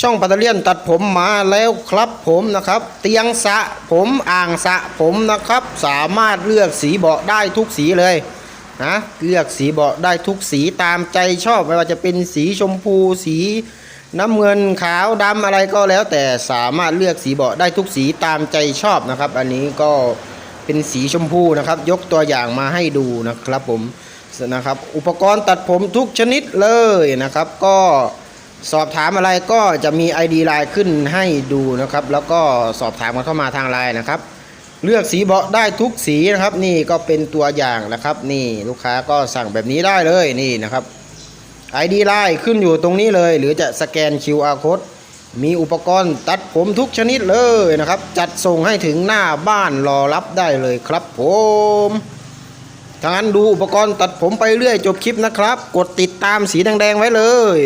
ช่องปัตเตอร์เลียนตัดผมมาแล้วครับผมนะครับ เตียงสะผมอ่างสะผมนะครับ สามารถเลือกสีเบาะได้ทุกสีเลยนะเลือกสีเบาะได้ทุกสีตามใจชอบไม่ว่าจะเป็นสีชมพูสีน้ำเงินขาวดำอะไรก็แล้ว แต่สามารถเลือกสีเบาะได้ทุกสีตามใจชอบนะครับ อันนี้ก็เป็นสีชมพูนะครับ ยกตัวอย่างมาให้ดูนะครับผมนะครับ อุปกรณ์ตัดผมทุกชนิดเลยนะครับ ก็ สอบถามอะไรก็จะมี ID ไลน์ขึ้นให้ดูนะครับ แล้วก็สอบถามกันเข้ามาทางไลน์นะครับ เลือกสีเบาะได้ทุกสีนะครับ นี่ก็เป็นตัวอย่างนะครับ นี่ลูกค้าก็สั่งแบบนี้ได้เลยนี่นะครับ ID ไลน์ขึ้นอยู่ตรงนี้เลย หรือจะสแกน QR code มีอุปกรณ์ตัดผมทุกชนิดเลยนะครับ จัดส่งให้ถึงหน้าบ้านรอรับได้เลยครับผมถ้างั้นดูอุปกรณ์ตัดผมไปเรื่อยจบคลิปนะครับ กดติดตามสีแดงๆไว้เลย